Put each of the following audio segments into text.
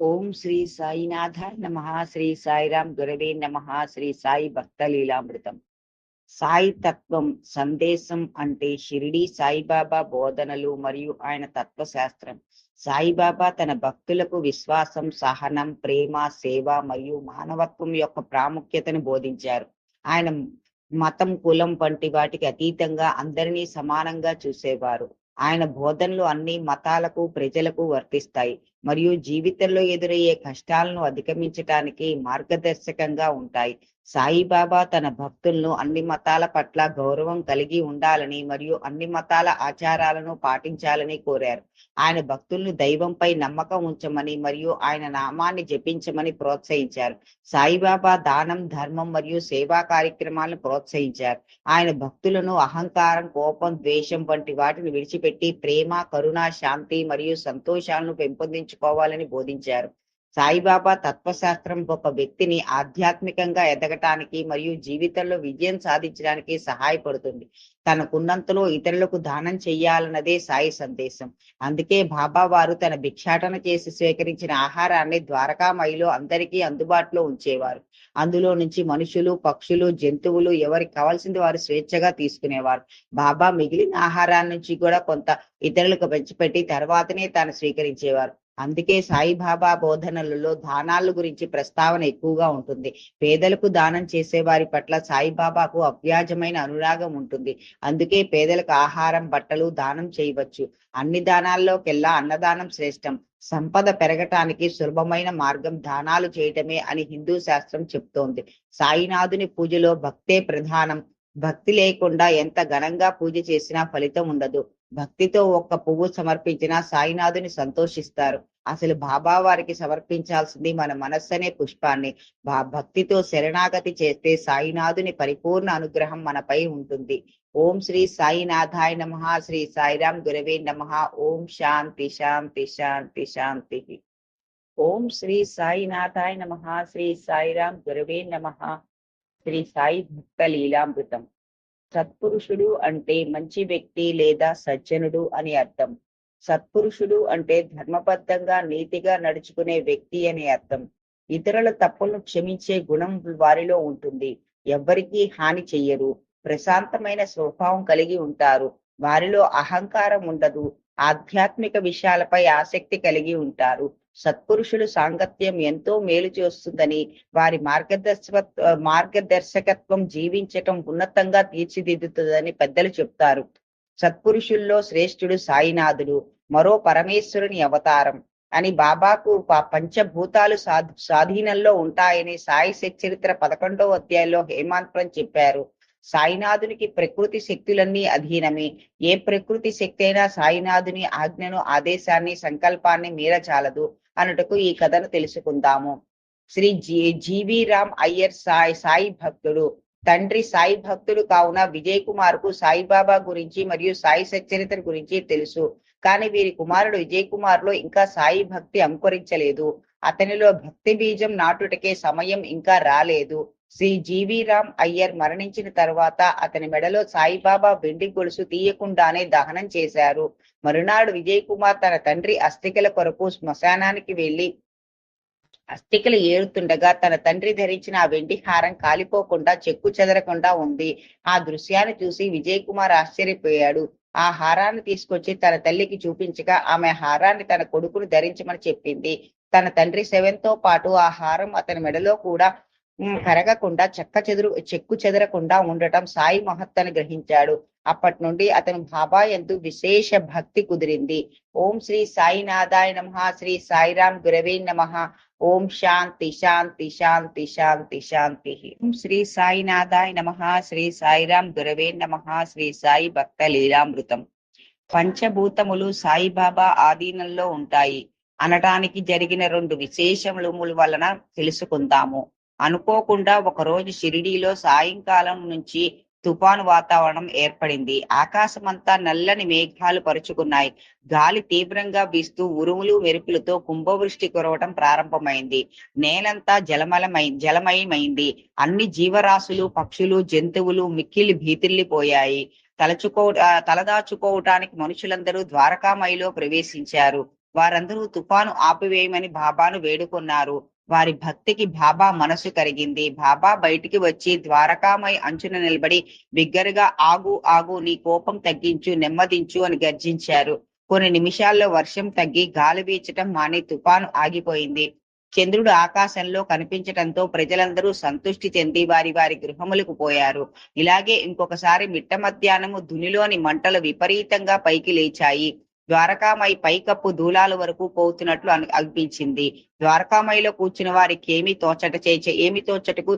ఓం శ్రీ సాయినాథ నమ శ్రీ సాయిరాం గురవే నమ శ్రీ సాయి భక్తలీలామృతం. సాయి తత్వం సందేశం అంటే షిరిడి సాయిబాబా బోధనలు మరియు ఆయన తత్వశాస్త్రం. సాయిబాబా తన భక్తులకు విశ్వాసం సహనం ప్రేమ సేవ మరియు మానవత్వం యొక్క ప్రాముఖ్యతను బోధించారు. ఆయన మతం కులం వంటి వాటికి అతీతంగా అందరినీ సమానంగా చూసేవారు. ఆయన బోధనలు అన్ని మతాలకు ప్రజలకు వర్తిస్తాయి. మరియు జీవితంలో ఎదురయ్యే కష్టాలను అధిగమించటానికి మార్గదర్శకంగా ఉంటాయి. సాయిబాబా తన భక్తులను అన్ని మతాల పట్ల గౌరవం కలిగి ఉండాలని మరియు అన్ని మతాల ఆచారాలను పాటించాలని కోరారు. ఆయన భక్తులను దైవంపై నమ్మకం ఉంచమని మరియు ఆయన నామాన్ని జపించమని ప్రోత్సహించారు. సాయిబాబా దానం ధర్మం మరియు సేవా కార్యక్రమాలను ప్రోత్సహించారు. ఆయన భక్తులను అహంకారం కోపం ద్వేషం వంటి వాటిని విడిచిపెట్టి ప్రేమ కరుణ శాంతి మరియు సంతోషాలను పెంపొందించు పెంపొందించుకోవాలని బోధించారు. సాయిబాబా తత్వశాస్త్రం ఒక వ్యక్తిని ఆధ్యాత్మికంగా ఎదగటానికి మరియు జీవితంలో విజయం సాధించడానికి సహాయపడుతుంది. తనకున్నంతలో ఇతరులకు దానం చెయ్యాలన్నదే సాయి సందేశం. అందుకే బాబా వారు తన భిక్షాటన చేసి స్వీకరించిన ఆహారాన్ని ద్వారకామయిలో అందరికీ అందుబాటులో ఉంచేవారు. అందులో నుంచి మనుషులు పక్షులు జంతువులు ఎవరికి కావాల్సింది వారు స్వేచ్ఛగా తీసుకునేవారు. బాబా మిగిలిన ఆహారాన్ని నుంచి కూడా కొంత ఇతరులకు పంచిపెట్టి తర్వాతనే తాను స్వీకరించేవారు. అందుకే సాయిబాబా బోధనలలో దానాల గురించి ప్రస్తావన ఎక్కువగా ఉంటుంది. పేదలకు దానం చేసే వారి పట్ల సాయిబాబాకు అవ్యాజమైన అనురాగం ఉంటుంది. అందుకే పేదలకు ఆహారం బట్టలు దానం చేయవచ్చు. అన్ని దానాల్లోకెల్లా అన్నదానం శ్రేష్టం. సంపద పెరగటానికి సులభమైన మార్గం దానాలు చేయటమే అని హిందూ శాస్త్రం చెప్తోంది. సాయినాథుని పూజలో భక్తే ప్రధానం. భక్తి లేకుండా ఎంత ఘనంగా పూజ చేసినా ఫలితం ఉండదు. భక్తితో ఒక్క పువ్వు సమర్పించినా సాయినాథుని సంతోషిస్తారు. అసలు బాబా వారికి సమర్పించాల్సింది మన మనస్సనే పుష్పాన్ని. బా భక్తితో శరణాగతి చేస్తే సాయినాథుని పరిపూర్ణ అనుగ్రహం మనపై ఉంటుంది. ఓం శ్రీ సాయినాథాయ నమ. శ్రీ సాయిరాం గురవే నమ. ఓం శాంతి శాంతి శాంతి శాంతి. ఓం శ్రీ సాయినాథాయ నమ. శ్రీ సాయిరాం గురవే నమ. శ్రీ సాయి భక్త లీలామృతం. సత్పురుషుడు అంటే మంచి వ్యక్తి లేదా సజ్జనుడు అని అర్థం. సత్పురుషుడు అంటే ధర్మబద్ధంగా నీతిగా నడుచుకునే వ్యక్తి అని అర్థం. ఇతరుల తప్పులను క్షమించే గుణం వారిలో ఉంటుంది. ఎవ్వరికీ హాని చెయ్యరు. ప్రశాంతమైన స్వభావం కలిగి ఉంటారు. వారిలో అహంకారం ఉండదు. ఆధ్యాత్మిక విషయాలపై ఆసక్తి కలిగి ఉంటారు. సత్పురుషులు సాంగత్యం ఎంతో మేలు చేస్తుందని వారి మార్గదర్శకత్వ మార్గదర్శకత్వం జీవించటం ఉన్నతంగా తీర్చిదిద్దుతుందని పెద్దలు చెప్తారు. సత్పురుషుల్లో శ్రేష్ఠుడు సాయినాథుడు మరో పరమేశ్వరుని అవతారం అని బాబాకు పంచభూతాలు స్వాధీనంలో ఉంటాయని సాయి చరిత్ర పదకొండవ అధ్యాయంలో హేమాంత్రం చెప్పారు. సాయినాథునికి ప్రకృతి శక్తులన్నీ అధీనమే. ఏ ప్రకృతి శక్తి అయినా సాయినాథుని ఆజ్ఞను ఆదేశాన్ని సంకల్పాన్ని మీరచాలదు. అన్నట్టుకు ఈ కథను తెలుసుకుందాము. శ్రీ జీ జీవీరామ్ అయ్యర్ సాయి సాయి భక్తుడు. తండ్రి సాయి భక్తుడు కావున విజయ్ కుమార్కు సాయిబాబా గురించి మరియు సాయి సచ్చరిత్ర గురించి తెలుసు. కానీ వీరి కుమారుడు విజయ్ కుమార్లో ఇంకా సాయి భక్తి అంకురించలేదు. అతనిలో భక్తి బీజం నాటుటకే సమయం ఇంకా రాలేదు. శ్రీ జీవీరామ్ అయ్యర్ మరణించిన తర్వాత అతని మెడలో సాయిబాబా వెండి గొలుసు తీయకుండానే దహనం చేశారు. మరునాడు విజయ్ కుమార్ తన తండ్రి అస్థికల కొరకు శ్మశానానికి వెళ్ళి అస్థికలు ఏరుతుండగా తన తండ్రి ధరించిన ఆ వెండి హారం కాలిపోకుండా చెక్కు చెదరకుండా ఉంది. ఆ దృశ్యాన్ని చూసి విజయ్ కుమార్ ఆశ్చర్యపోయాడు. ఆ హారాన్ని తీసుకొచ్చి తన తల్లికి చూపించగా ఆమె హారాన్ని తన కొడుకును ధరించమని చెప్పింది. తన తండ్రి శవంతో పాటు ఆ హారం అతని మెడలో కూడా కరగకుండా చెక్క చెదురు చెక్కు చెదరకుండా ఉండటం సాయి మహత్తని గ్రహించాడు. అప్పటి నుండి అతను బాబా ఎందు విశేష భక్తి కుదిరింది. ఓం శ్రీ సాయినాథాయ నమ శ్రీ సాయిరాం గురవే నమ. ఓం శాంతి శాంతి శాంతి శాంతి శాంతి. ఓం శ్రీ సాయినాథాయ నమ శ్రీ సాయిరాం గురవే నమ శ్రీ సాయి భక్త లీలామృతం. పంచభూతములు సాయిబాబా ఆధీనంలో ఉంటాయి. అనటానికి జరిగిన రెండు విశేషములు వలన తెలుసుకుందాము. అనుకోకుండా ఒక రోజు షిరిడీలో సాయంకాలం నుంచి తుఫాను వాతావరణం ఏర్పడింది. ఆకాశమంతా నల్లని మేఘాలు పరుచుకున్నాయి. గాలి తీవ్రంగా వీస్తూ ఉరుములు మెరుపులతో కుంభవృష్టి కురవటం ప్రారంభమైంది. నేలంతా జలమలమై జలమయమైంది. అన్ని జీవరాశులు పక్షులు జంతువులు మిక్కిలి భీతిల్లిపోయాయి. తలచుకో తలదాచుకోవటానికి మనుషులందరూ ద్వారకామయిలో ప్రవేశించారు. వారందరూ తుఫాను ఆపివేయమని బాబాను వేడుకున్నారు. వారి భక్తికి బాబా మనసు కరిగింది బాబా బయటికి వచ్చి ద్వారకామై అంచున నిలబడి బిగ్గరగా ఆగు ఆగు నీ కోపం తగ్గించు నెమ్మదించు అని గర్జించారు. కొన్ని నిమిషాల్లో వర్షం తగ్గి గాలి వీచటం మాని తుఫాను ఆగిపోయింది. చంద్రుడు ఆకాశంలో కనిపించటంతో ప్రజలందరూ సంతృష్టి చెంది వారి వారి గృహములకు పోయారు. ఇలాగే ఇంకొకసారి మిట్ట మధ్యాహ్నము దునిలోని మంటలు విపరీతంగా పైకి లేచాయి. ద్వారకామై పైకప్పు దూలాల వరకు పోతున్నట్లు అనిపించింది. ద్వారకామయిలో కూర్చున్న వారికి ఏమి తోచట చేయచే ఏమి తోచటకు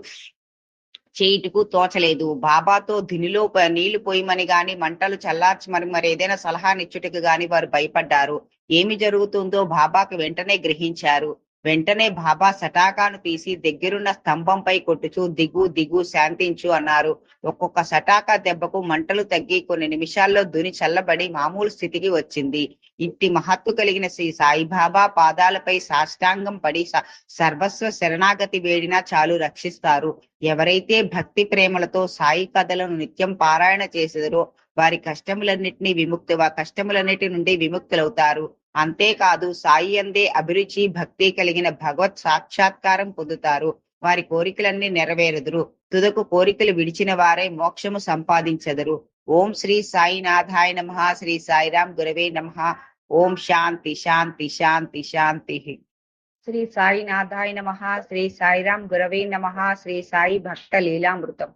చేయుటకు తోచలేదు. బాబాతో దినిలో నీళ్ళు పోయమని గాని మంటలు చల్లార్చమని మరి ఏదైనా సలహానిచ్చుటకు గాని వారు భయపడ్డారు. ఏమి జరుగుతుందో బాబాకు వెంటనే గ్రహించారు. వెంటనే బాబా సటాకాను తీసి దగ్గరున్న స్తంభంపై కొట్టుచు దిగు దిగు శాంతించు అన్నారు. ఒక్కొక్క సటాకా దెబ్బకు మంటలు తగ్గి కొన్ని నిమిషాల్లో దుని చల్లబడి మామూలు స్థితికి వచ్చింది. ఇట్టి మహత్తు కలిగిన శ్రీ సాయిబాబా పాదాలపై సాష్టాంగం పడి సర్వస్వ శరణాగతి వేడినా చాలు రక్షిస్తారు. ఎవరైతే భక్తి ప్రేమలతో సాయి కథలను నిత్యం పారాయణ చేసేదరో వారి కష్టములన్నిటినీ విముక్తి వా కష్టములన్నిటి నుండి విముక్తులవుతారు. అంతేకాదు సాయి అందే అభిరుచి భక్తి కలిగిన భగవత్ సాక్షాత్కారం పొందుతారు. వారి కోరికలన్నీ నెరవేరుదురు. తుదకు కోరికలు విడిచిన వారే మోక్షము సంపాదించెదరు. ఓం శ్రీ సాయినాథాయ నమ. శ్రీ సాయిరాం గురవే నమ. ఓం శాంతి శాంతి శాంతి శాంతి. శ్రీ సాయినాథాయ నమ. శ్రీ సాయిరాం గురవే నమ. శ్రీ సాయి భక్త లీలామృతం.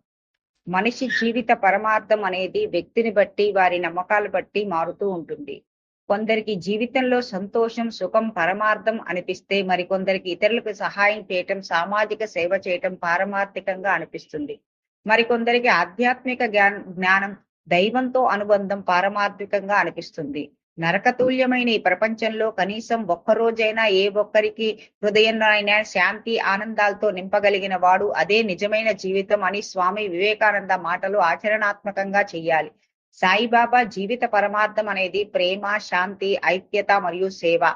మనిషి జీవిత పరమార్థం అనేది వ్యక్తిని బట్టి వారి నమ్మకాలు బట్టి మారుతూ ఉంటుంది. కొందరికి జీవితంలో సంతోషం సుఖం పరమార్థం అనిపిస్తే మరికొందరికి ఇతరులకు సహాయం చేయటం సామాజిక సేవ చేయటం పారమార్థికంగా అనిపిస్తుంది. మరికొందరికి ఆధ్యాత్మిక జ్ఞాన- జ్ఞానం దైవంతో అనుబంధం పారమార్థికంగా అనిపిస్తుంది. నరకతుల్యమైన ఈ ప్రపంచంలో కనీసం ఒక్కరోజైనా ఏ ఒక్కరికి హృదయంలోనైనా అయినా శాంతి ఆనందాలతో నింపగలిగిన వాడు అదే నిజమైన జీవితం అని స్వామి వివేకానంద మాటలు ఆచరణాత్మకంగా చెయ్యాలి. సాయిబాబా జీవిత పరమార్థం అనేది ప్రేమ శాంతి ఐక్యత మరియు సేవ.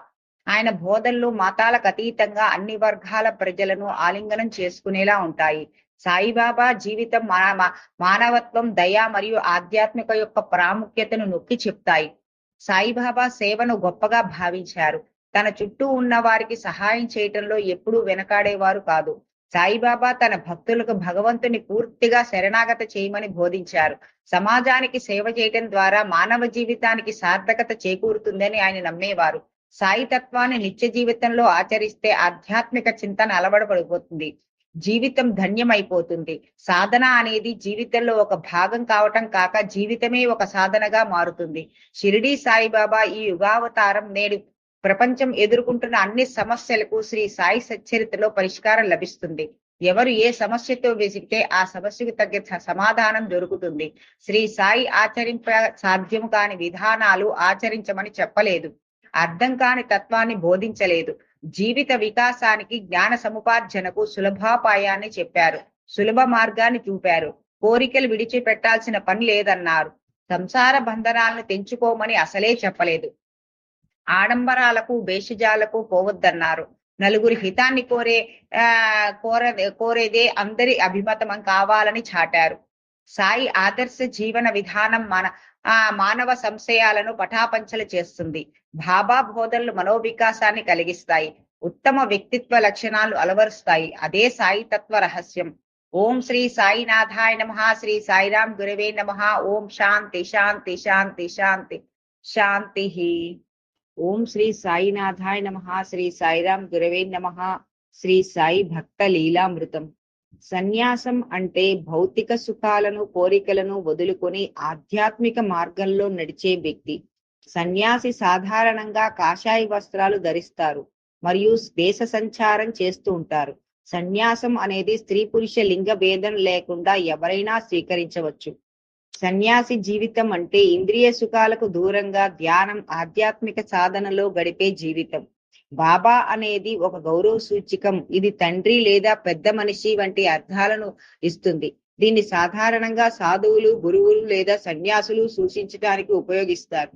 ఆయన బోధనలు మతాలకు అతీతంగా అన్ని వర్గాల ప్రజలను ఆలింగనం చేసుకునేలా ఉంటాయి. సాయిబాబా జీవితం మా- మానవత్వం దయ మరియు ఆధ్యాత్మిక యొక్క ప్రాముఖ్యతను నొక్కి చెప్తాయి. సాయిబాబా సేవను గొప్పగా భావించారు. తన చుట్టూ ఉన్న వారికి సహాయం చేయటంలో ఎప్పుడూ వెనకాడేవారు కాదు. సాయిబాబా తన భక్తులకు భగవంతుని పూర్తిగా శరణాగత చేయమని బోధించారు. సమాజానికి సేవ చేయటం ద్వారా మానవ జీవితానికి సార్థకత చేకూరుతుందని ఆయన నమ్మేవారు. సాయి తత్వాన్ని నిత్య జీవితంలో ఆచరిస్తే ఆధ్యాత్మిక చింతన అలవడబడిపోతుంది జీవితం ధన్యమైపోతుంది. సాధన అనేది జీవితంలో ఒక భాగం కావటం కాక జీవితమే ఒక సాధనగా మారుతుంది. షిరిడి సాయిబాబా ఈ యుగావతారం నేడు ప్రపంచం ఎదుర్కొంటున్న అన్ని సమస్యలకు శ్రీ సాయి సచ్చరితలో పరిష్కారం లభిస్తుంది. ఎవరు ఏ సమస్యతో వెసిగితే ఆ సమస్యకు తగ్గ సమాధానం దొరుకుతుంది. శ్రీ సాయి ఆచరింప సాధ్యం కాని విధానాలు ఆచరించమని చెప్పలేదు. అర్థం కాని తత్వాన్ని బోధించలేదు. జీవిత వికాసానికి జ్ఞాన సముపార్జనకు సులభాపాయాన్ని చెప్పారు. సులభ మార్గాన్ని చూపారు. కోరికలు విడిచిపెట్టాల్సిన పని లేదన్నారు. సంసార బంధనాలను తెంచుకోమని అసలే చెప్పలేదు. ఆడంబరాలకు భేషజాలకు పోవద్దన్నారు. నలుగురి హితాన్ని కోరే ఆ కోర కోరేదే అందరి అభిమతం కావాలని చాటారు. సాయి ఆదర్శ జీవన విధానం మన ఆ మానవ సంశయాలను పటాపంచలు చేస్తుంది. బాబా బోధనలు మనోవికాసాన్ని కలిగిస్తాయి. ఉత్తమ వ్యక్తిత్వ లక్షణాలు అలవరుస్తాయి. అదే సాయి తత్వ రహస్యం. ఓం శ్రీ సాయినాథాయ నమ శ్రీ సాయిరాం గురవే నమ. ఓం శాంతి శాంతి శాంతి శాంతి. శాంతి. ఓం శ్రీ సాయినాథాయ నమ శ్రీ సాయిరాం గురవే నమ శ్రీ సాయి భక్త లీలామృతం సన్యాసం అంటే భౌతిక సుఖాలను కోరికలను వదులుకొని ఆధ్యాత్మిక మార్గంలో నడిచే వ్యక్తి. సన్యాసి సాధారణంగా కాషాయ వస్త్రాలు ధరిస్తారు మరియు దేశ సంచారం చేస్తూ ఉంటారు. సన్యాసం అనేది స్త్రీ పురుష లింగ భేదం లేకుండా ఎవరైనా స్వీకరించవచ్చు. సన్యాసి జీవితం అంటే ఇంద్రియ సుఖాలకు దూరంగా ధ్యానం ఆధ్యాత్మిక సాధనలో గడిపే జీవితం. బాబా అనేది ఒక గౌరవ సూచికం. ఇది తండ్రి లేదా పెద్ద మనిషి వంటి అర్థాలను ఇస్తుంది. దీన్ని సాధారణంగా సాధువులు గురువులు లేదా సన్యాసులు సూచించడానికి ఉపయోగిస్తారు.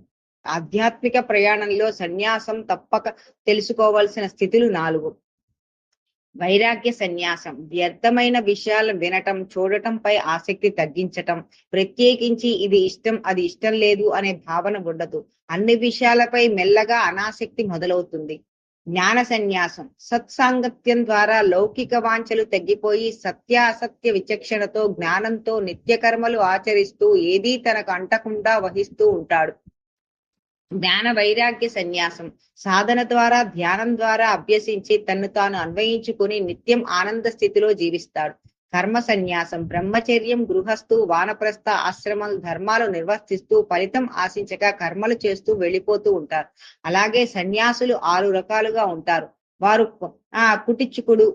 ఆధ్యాత్మిక ప్రయాణంలో సన్యాసం తప్పక తెలుసుకోవాల్సిన స్థితులు నాలుగు. వైరాగ్య సన్యాసం వ్యర్థమైన విషయాలు వినటం చూడటంపై ఆసక్తి తగ్గించటం ప్రత్యేకించి ఇది ఇష్టం అది ఇష్టం లేదు అనే భావన ఉండదు. అన్ని విషయాలపై మెల్లగా అనాసక్తి మొదలవుతుంది. జ్ఞాన సన్యాసం సత్సాంగత్యం ద్వారా లౌకిక వాంఛలు తగ్గిపోయి సత్య అసత్య విచక్షణతో జ్ఞానంతో నిత్య కర్మలు ఆచరిస్తూ ఏదీ తనకు అంటకుండా వహిస్తూ ఉంటాడు. జ్ఞాన వైరాగ్య సన్యాసం. సాధన ద్వారా ధ్యానం ద్వారా అభ్యసించి తన్ను తాను అన్వయించుకుని నిత్యం ఆనంద స్థితిలో జీవిస్తాడు. కర్మ సన్యాసం. బ్రహ్మచర్యం గృహస్థు వానప్రస్థ ఆశ్రమాలు ధర్మాలు నిర్వర్తిస్తూ ఫలితం ఆశించక కర్మలు చేస్తూ వెళ్ళిపోతూ ఉంటారు. అలాగే సన్యాసులు ఆరు రకాలుగా ఉంటారు. వారు ఆ కుటిచుకుడు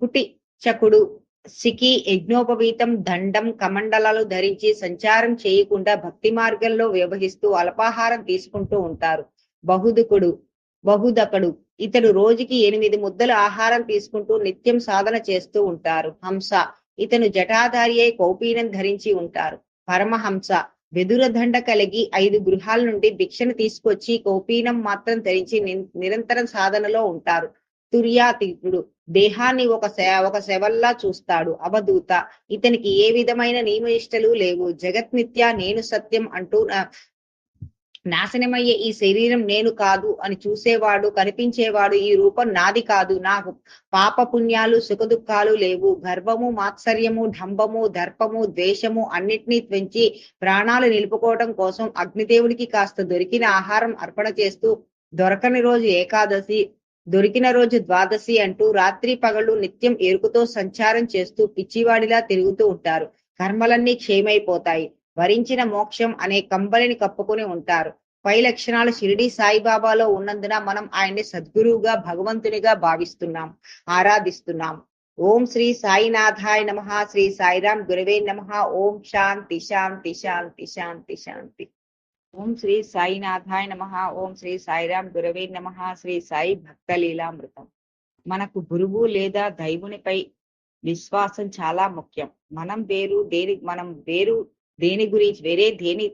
కుటి కుటిచకుడు సికి యజ్ఞోపవీతం దండం కమండలాలు ధరించి సంచారం చేయకుండా భక్తి మార్గంలో వ్యవహిస్తూ అల్పాహారం తీసుకుంటూ ఉంటారు. బహుదుకుడు బహుదకుడు ఇతడు రోజుకి ఎనిమిది ముద్దలు ఆహారం తీసుకుంటూ నిత్యం సాధన చేస్తూ ఉంటారు. హంస ఇతను జటాధారి అయి కౌపీనం ధరించి ఉంటారు. పరమహంస వెదురదండ కలిగి ఐదు గృహాల నుండి భిక్షను తీసుకొచ్చి కౌపీనం మాత్రం ధరించి నిరంతరం సాధనలో ఉంటారు. తుర్యాతీతుడు దేహాన్ని ఒక ఒక శవల్లా చూస్తాడు అవధూత. ఇతనికి ఏ విధమైన నియమనిష్టలు లేవు. జగత్నిత్య నేను సత్యం అంటూ నాశనమయ్యే ఈ శరీరం నేను కాదు అని చూసేవాడు కనిపించేవాడు ఈ రూపం నాది కాదు. నాకు పాప పుణ్యాలు సుఖదుఖాలు లేవు. గర్వము మాత్సర్యము ఢంబము దర్పము ద్వేషము అన్నిటినీ పెంచి ప్రాణాలు నిలుపుకోవడం కోసం అగ్నిదేవుడికి కాస్త దొరికిన ఆహారం అర్పణ చేస్తూ దొరకని రోజు ఏకాదశి దొరికిన రోజు ద్వాదశి అంటూ రాత్రి పగళ్ళు నిత్యం ఎరుకుతో సంచారం చేస్తూ పిచ్చివాడిలా తిరుగుతూ ఉంటారు. కర్మలన్నీ క్షేమైపోతాయి వరించిన మోక్షం అనే కంబలిని కప్పుకొని ఉంటారు. పై లక్షణాలు షిరిడి సాయిబాబాలో ఉన్నందున మనం ఆయన్ని సద్గురువుగా భగవంతునిగా భావిస్తున్నాం ఆరాధిస్తున్నాం. ఓం శ్రీ సాయినాథాయ నమ శ్రీ సాయిరాం గురవే నమ. ఓం శాంతి శాంతి శాంతి శాంతి శాంతి. ఓం శ్రీ సాయినాథాయ నమ. ఓం శ్రీ సాయిరామ్ గురవే నమ. శ్రీ సాయి భక్త లీలామృతం మనకు గురువు లేదా దైవునిపై విశ్వాసం చాలా ముఖ్యం. మనం వేరు దేని మనం వేరు దేని గురించి వేరే దేని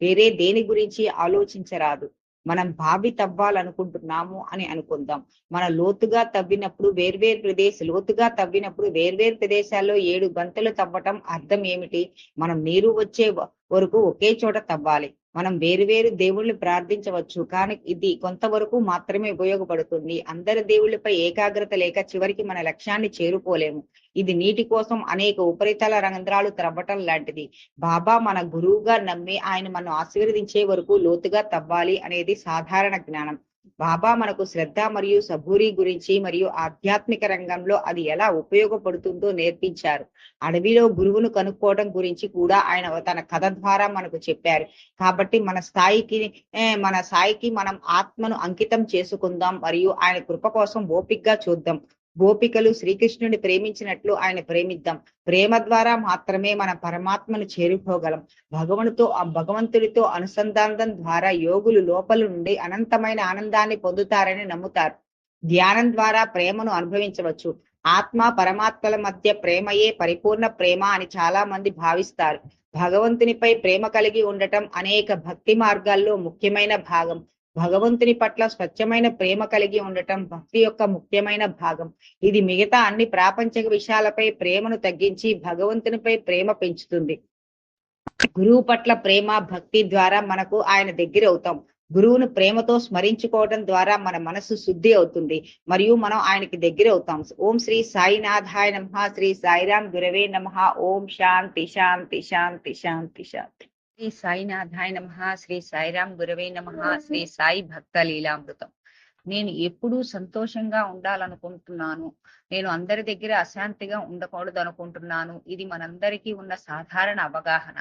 వేరే దేని గురించి ఆలోచించరాదు. మనం బావి తవ్వాలనుకుంటున్నాము అని అనుకుందాం. మన లోతుగా తవ్వినప్పుడు వేర్వేరు ప్రదేశ లోతుగా తవ్వినప్పుడు వేర్వేరు ప్రదేశాల్లో ఏడు గంటలు తవ్వటం అర్థం ఏమిటి? మనం నీరు వచ్చే వరకు ఒకే చోట తవ్వాలి. మనం వేరువేరు దేవుళ్ళని ప్రార్థించవచ్చు. కానీ ఇది కొంతవరకు మాత్రమే ఉపయోగపడుతుంది. అందరి దేవుళ్ళపై ఏకాగ్రత లేక చివరికి మన లక్ష్యాన్ని చేరుకోలేము. ఇది నీటి కోసం అనేక ఉపరితల రంధ్రాలు త్రవ్వటం లాంటిది. బాబా మన గురువుగా నమ్మి ఆయన మనం ఆశీర్వదించే వరకు లోతుగా తవ్వాలి అనేది సాధారణ జ్ఞానం. బాబా మనకు శ్రద్ధ మరియు సబూరి గురించి మరియు ఆధ్యాత్మిక రంగంలో అది ఎలా ఉపయోగపడుతుందో నేర్పించారు. అడవిలో గురువును కనుక్కోవడం గురించి కూడా ఆయన తన కథ ద్వారా మనకు చెప్పారు. కాబట్టి మన స్థాయికి మన స్థాయికి మనం ఆత్మను అంకితం చేసుకుందాం మరియు ఆయన కృప కోసం ఓపిక్గా చూద్దాం. గోపికలు శ్రీకృష్ణుని ప్రేమించినట్లు ఆయన ప్రేమిద్దాం. ప్రేమ ద్వారా మాత్రమే మన పరమాత్మను చేరుకోగలం. భగవనుతో ఆ భగవంతుడితో అనుసంధానం ద్వారా యోగులు లోపల నుండి అనంతమైన ఆనందాన్ని పొందుతారని నమ్ముతారు. ధ్యానం ద్వారా ప్రేమను అనుభవించవచ్చు. ఆత్మ పరమాత్మల మధ్య ప్రేమయే పరిపూర్ణ ప్రేమ అని చాలా మంది భావిస్తారు. భగవంతునిపై ప్రేమ కలిగి ఉండటం అనేక భక్తి మార్గాల్లో ముఖ్యమైన భాగం. భగవంతుని పట్ల స్వచ్ఛమైన ప్రేమ కలిగి ఉండటం భక్తి యొక్క ముఖ్యమైన భాగం. ఇది మిగతా అన్ని ప్రాపంచిక విషయాలపై ప్రేమను తగ్గించి భగవంతునిపై ప్రేమ పెంచుతుంది. గురువు పట్ల ప్రేమ భక్తి ద్వారా మనకు ఆయన దగ్గర అవుతాం. గురువును ప్రేమతో స్మరించుకోవడం ద్వారా మన మనసు శుద్ధి అవుతుంది. మరియు మనం ఆయనకి దగ్గర అవుతాం. ఓం శ్రీ సాయినాథాయ నమ. శ్రీ సాయిరాం గురవే నమ. ఓం శాంతి శాంతి శాంతి శాంతి శాంతి. శ్రీ సాయినాథాయ నమ శ్రీ సాయిరామ్ గురవే నమ శ్రీ సాయి భక్త లీలామృతం. నేను ఎప్పుడూ సంతోషంగా ఉండాలనుకుంటున్నాను. నేను అందరి దగ్గర అశాంతిగా ఉండకూడదు అనుకుంటున్నాను ఇది మనందరికీ ఉన్న సాధారణ అవగాహన.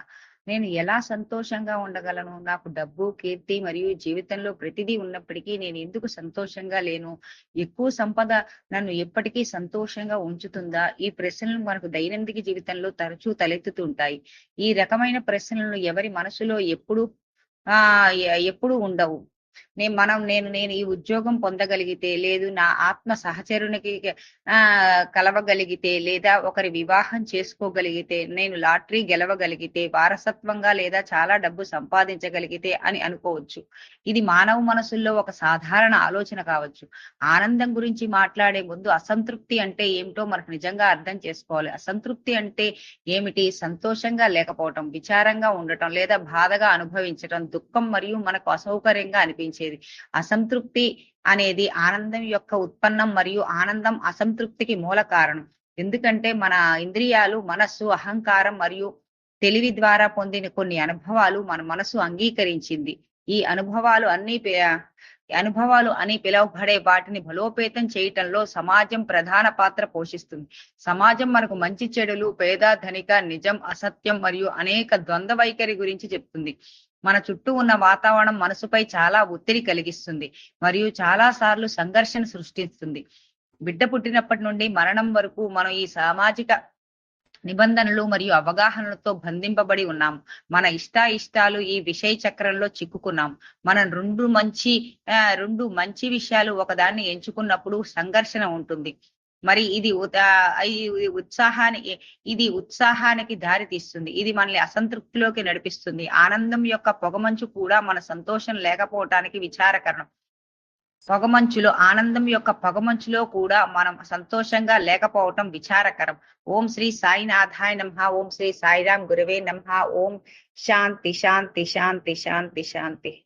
నేను ఎలా సంతోషంగా ఉండగలను? నాకు డబ్బు కీర్తి మరియు జీవితంలో ప్రతిదీ ఉన్నప్పటికీ నేను ఎందుకు సంతోషంగా లేను? ఎక్కువ సంపద నన్ను ఎప్పటికీ సంతోషంగా ఉంచుతుందా? ఈ ప్రశ్నలు మనకు దైనందిక జీవితంలో తరచూ తలెత్తుతుంటాయి ఈ రకమైన ప్రశ్నలను ఎవరి మనసులో ఎప్పుడు ఆ ఎప్పుడు ఉండవు. నేను మనం నేను నేను ఈ ఉద్యోగం పొందగలిగితే లేదు నా ఆత్మ సహచరునికి కలవగలిగితే లేదా ఒకరి వివాహం చేసుకోగలిగితే నేను లాటరీ గెలవగలిగితే వారసత్వంగా లేదా చాలా డబ్బు సంపాదించగలిగితే అని అనుకోవచ్చు. ఇది మానవ మనసుల్లో ఒక సాధారణ ఆలోచన కావచ్చు. ఆనందం గురించి మాట్లాడే ముందు అసంతృప్తి అంటే ఏమిటో మనకు నిజంగా అర్థం చేసుకోవాలి. అసంతృప్తి అంటే ఏమిటి? సంతోషంగా లేకపోవటం విచారంగా ఉండటం లేదా బాధగా అనుభవించటం దుఃఖం మరియు మనకు అసౌకర్యంగా అనిపించేది అసంతృప్తి అనేది ఆనందం యొక్క ఉత్పన్నం మరియు ఆనందం అసంతృప్తికి మూల కారణం. ఎందుకంటే మన ఇంద్రియాలు మనస్సు అహంకారం మరియు తెలివి ద్వారా పొందిన కొన్ని అనుభవాలు మన మనసు అంగీకరించింది. ఈ అనుభవాలు అన్ని అనుభవాలు అని పిలువబడే వాటిని బలోపేతం చేయటంలో సమాజం ప్రధాన పాత్ర పోషిస్తుంది. సమాజం మనకు మంచి చెడులు పేద ధనిక నిజం అసత్యం మరియు అనేక ద్వంద్వ వైఖరి గురించి చెప్తుంది. మన చుట్టూ ఉన్న వాతావరణం మనసుపై చాలా ఒత్తిడి కలిగిస్తుంది. మరియు చాలా సార్లు సంఘర్షణ సృష్టిస్తుంది. బిడ్డ పుట్టినప్పటి నుండి మరణం వరకు మనం ఈ సామాజిక నిబంధనలు మరియు అవగాహనలతో బంధింపబడి ఉన్నాం. మన ఇష్టాయిష్టాలు ఈ విషయ చక్రంలో చిక్కుకున్నాం. మనం రెండు మంచి రెండు మంచి విషయాలు ఒకదాన్ని ఎంచుకున్నప్పుడు సంఘర్షణ ఉంటుంది. మరి ఇది ఇది ఉత్సాహానికి ఇది ఉత్సాహానికి దారి తీస్తుంది ఇది మనల్ని అసంతృప్తిలోకి నడిపిస్తుంది. ఆనందం యొక్క పొగమంచు కూడా మన సంతోషం లేకపోవటానికి విచారకరణం. పొగమంచులో ఆనందం యొక్క పొగమంచులో కూడా మనం సంతోషంగా లేకపోవటం విచారకరం. ఓం శ్రీ సాయినాథాయ నమ. ఓం శ్రీ సాయిరాం గురువే నమ. ఓం శాంతి శాంతి శాంతి శాంతి శాంతి.